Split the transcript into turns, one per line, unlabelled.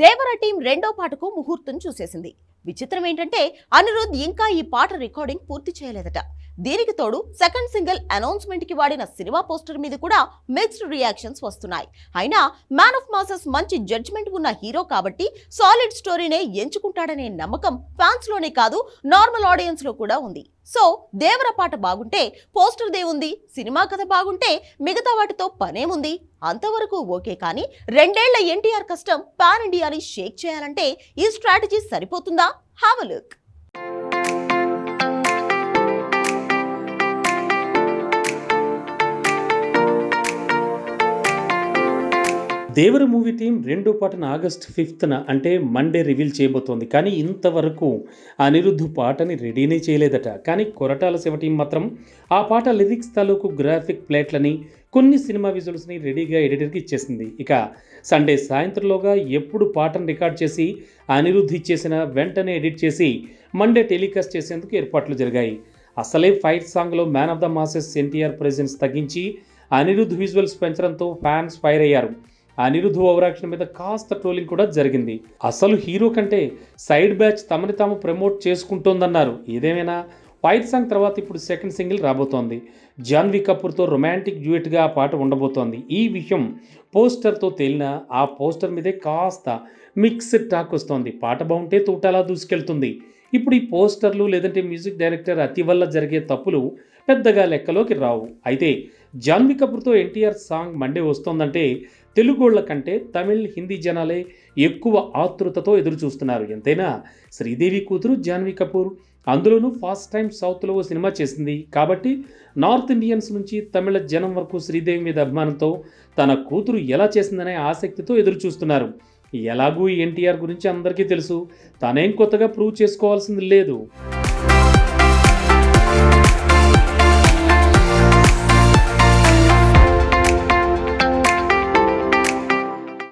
దేవర team రెండో పాటకు ముహూర్తం చూసేసింది. విచిత్రం ఏంటంటే అనిరుద్ ఇంకా ఈ పాట రికార్డింగ్ పూర్తి చేయలేదట. దీనికి తోడు సెకండ్ సింగిల్ అనౌన్స్మెంట్కి వాడిన సినిమా పోస్టర్ మీద కూడా మిక్స్డ్ రియాక్షన్స్ వస్తున్నాయి. అయినా మ్యాన్ ఆఫ్ మాసెస్ మంచి జడ్జ్మెంట్ ఉన్న హీరో కాబట్టి సాలిడ్ స్టోరీనే ఎంచుకుంటాడనే నమ్మకం ఫ్యాన్స్లోనే కాదు నార్మల్ ఆడియన్స్లో కూడా ఉంది. సో దేవర పాట బాగుంటే పోస్టర్ దేవుంది సినిమా కథ బాగుంటే మిగతా వాటితో పనేముంది? అంతవరకు ఓకే కానీ రెండేళ్ళ ఎన్టీఆర్ కష్టం పాన్ ఇండియాని షేక్ చేయాలంటే ఈ స్ట్రాటజీ సరిపోతుందా? Have look
Devara movie team రెండో పాటను ఆగస్ట్ ఫిఫ్త్న అంటే మండే రివీల్ చేయబోతోంది. కానీ ఇంతవరకు అనిరుద్ధు పాటని రెడీనే చేయలేదట. కానీ కొరటాల శివ టీం మాత్రం ఆ పాట లిరిక్స్ తాలూకు గ్రాఫిక్ ప్లేట్లని కొన్ని సినిమా విజువల్స్ని రెడీగా ఎడిటర్కి ఇచ్చేసింది. ఇక సండే సాయంత్రంలోగా ఎప్పుడు పాటను రికార్డ్ చేసి అనిరుద్ధ్ ఇచ్చేసిన వెంటనే ఎడిట్ చేసి మండే టెలికాస్ట్ చేసేందుకు ఏర్పాట్లు జరిగాయి. అసలే ఫైట్ సాంగ్లో man of the masses NTR presence తగ్గించి అనిరుద్ధ్ విజువల్స్ పెంచడంతో ఫ్యాన్స్ ఫైర్ అయ్యారు. అనిరుద్ధ్ ఓవరాక్షన్ మీద కాస్త ట్రోలింగ్ కూడా జరిగింది. అసలు హీరో కంటే సైడ్ బ్యాచ్ తమని తాము ప్రమోట్ చేసుకుంటోందన్నారు. ఏదేమైనా ఫైట్ సాంగ్ తర్వాత ఇప్పుడు సెకండ్ సింగిల్ రాబోతోంది. జాన్వీ కపూర్తో రొమాంటిక్ డ్యూయట్గా ఆ పాట ఉండబోతోంది. ఈ విషయం పోస్టర్తో తేలిన ఆ పోస్టర్ మీదే కాస్త మిక్స్డ్ టాక్ వస్తోంది. పాట బాగుంటే తూటాలా దూసుకెళ్తుంది. ఇప్పుడు ఈ పోస్టర్లు లేదంటే మ్యూజిక్ డైరెక్టర్ అతి వల్ల జరిగే తప్పులు పెద్దగా లెక్కలోకి రావు. అయితే జాన్వి కపూర్తో ఎన్టీఆర్ సాంగ్ మండే వస్తోందంటే తెలుగోళ్ళ కంటే తమిళ్ హిందీ జనాలే ఎక్కువ ఆతృతతో ఎదురు చూస్తున్నారు ఎంతైనా శ్రీదేవి కూతురు జాన్వి కపూర్ అందులోనూ ఫస్ట్ టైం సౌత్లో ఓ సినిమా చేసింది. కాబట్టి నార్త్ ఇండియన్స్ నుంచి తమిళ జనం వరకు శ్రీదేవి మీద అభిమానంతో తన కూతురు ఎలా చేసిందనే ఆసక్తితో ఎదురు చూస్తున్నారు ఎలాగూ ఈ ఎన్టీఆర్ గురించి అందరికీ తెలుసు. తనేం కొత్తగా ప్రూవ్ చేసుకోవాల్సింది లేదు.